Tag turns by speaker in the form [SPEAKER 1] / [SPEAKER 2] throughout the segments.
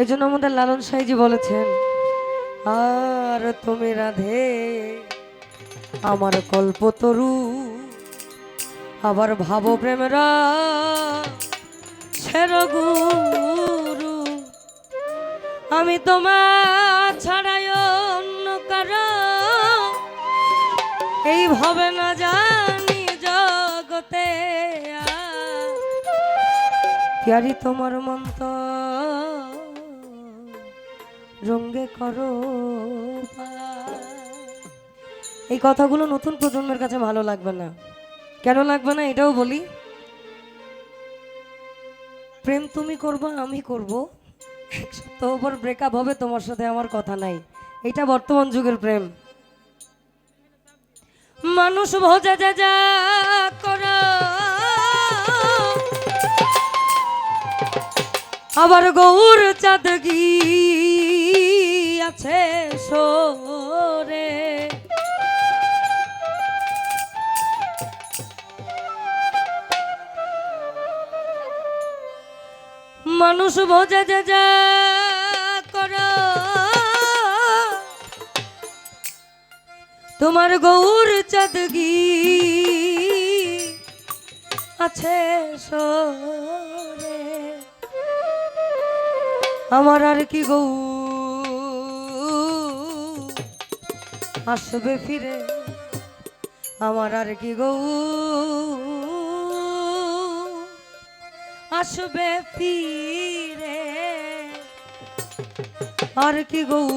[SPEAKER 1] এই জন্য আমাদের লালন সাইজি বলেছেন, আর তুমি রাধে, আমার কল্পতরু আবার ভাব প্রেমরা গুরু। আমি তোমার ছাড়াই অন্য কারও। এই ভাবে না জানি জগতে তোমার মন্ত রঙ্গে করো এই কথাগুলো নতুন প্রজন্মের কাছে ভালো লাগবে না। কেন লাগবে না এটাও বলি। প্রেম তুমি করবা, আমি করব। এক সপ্তাহ পর ব্রেকআপ হবে, তোমার সাথে আমার কথা নাই। এটা বর্তমান যুগের প্রেম। মানুষ ভোজা যা যা করো। আবার গৌর চাঁদ আছে সোরে মানুষ বোঝা যে যা করো। তোমার গৌর চাঁদগি আছে সরে আমার আর কি গৌ আসবে ফিরে। আমার আর কি গৌ? আসবে ফিরে। আর কি গৌ?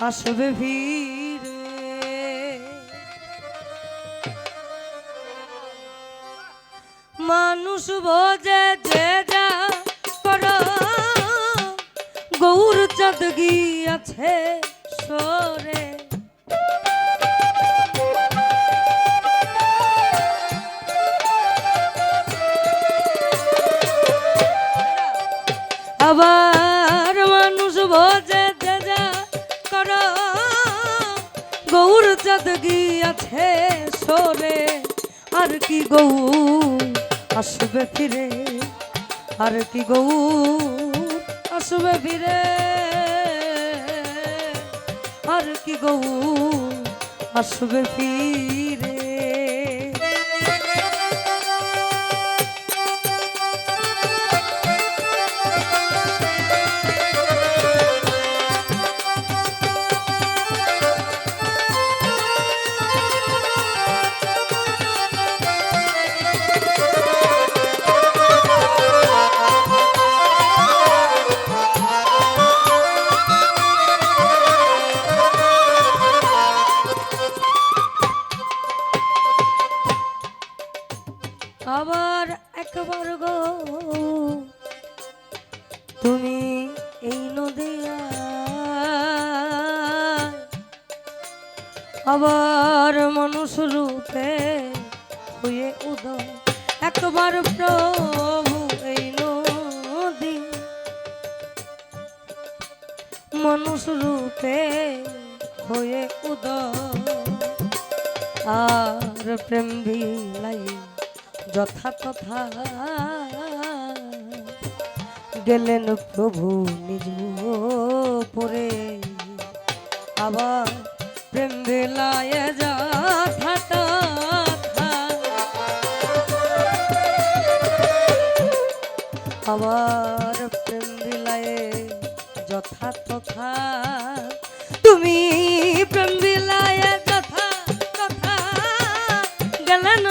[SPEAKER 1] আসবে ফিরে। মানুষ বোঝে যে যা করো, গৌর চাঁদ গিয়াছে সরে। আবার মানুষ বোঝে যে যা করো, গৌর চাঁদ গিয়াছে সরে। আর কি গৌ আসবে ফিরে? আর কি গৌ আসবে ফিরে? কি গৌ আসবে ফিরে। আবার একবার গো। তুমি এই নদিয়া আবার মানুষ রূপে হয়ে উদয়। একবার প্রভু এই নদী। মানুষ রূপে হয়ে উদয়। আর প্রেম বিলাই যথা তথা গেলেন প্রভু নিজ পরে আবার প্রেম যথা তথা আবার প্রেম বিলায়ে যথা তথা তুমি প্রেম বিলায়ে যথা তথা গেলেন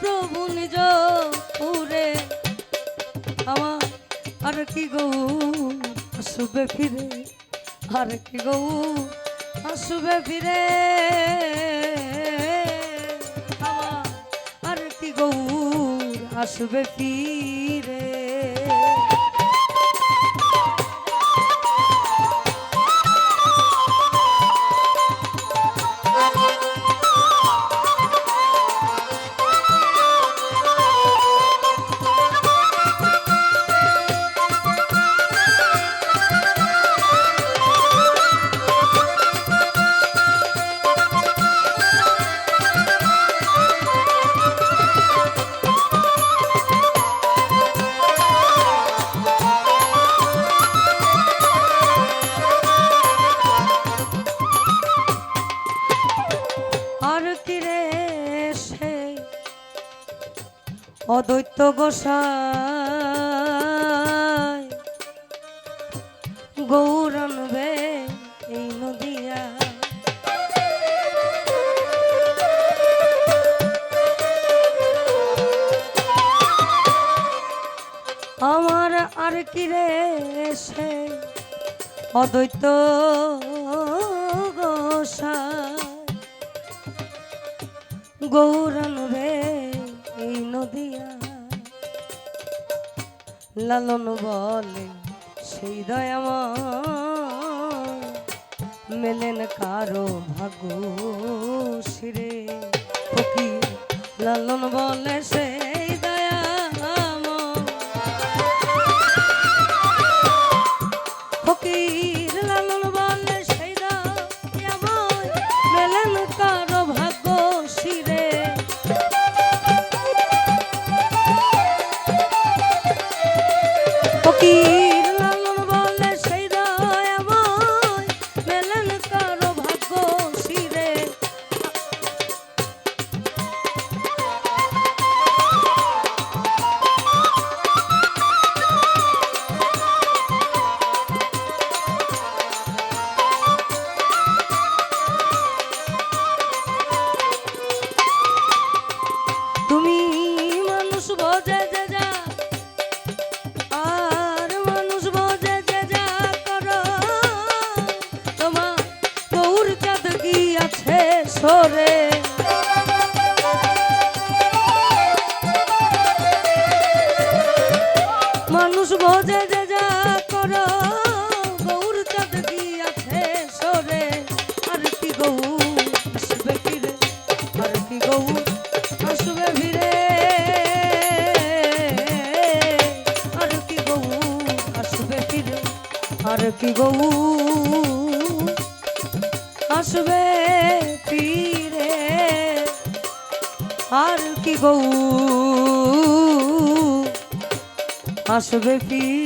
[SPEAKER 1] প্রভু নিজ পুরে আমার আর কি গৌ আসবে ফিরে? আর কি গৌ আসবে ফিরে? আমার আর কি গৌ আসবে ফিরে? অদ্বৈত গোসাই। গৌরানবে এই নদিয়া। আমার আর কি রে সে অদ্বৈত গোসাই। গৌরান রে এই নদিয়া। লালন বলে সেই দয়াময় মেলেন কারও ভাগ্য শিরে। লালন বলে সেই কি কি গৌ আসবে ফিরে? আর কি গৌ আসবে ফিরে?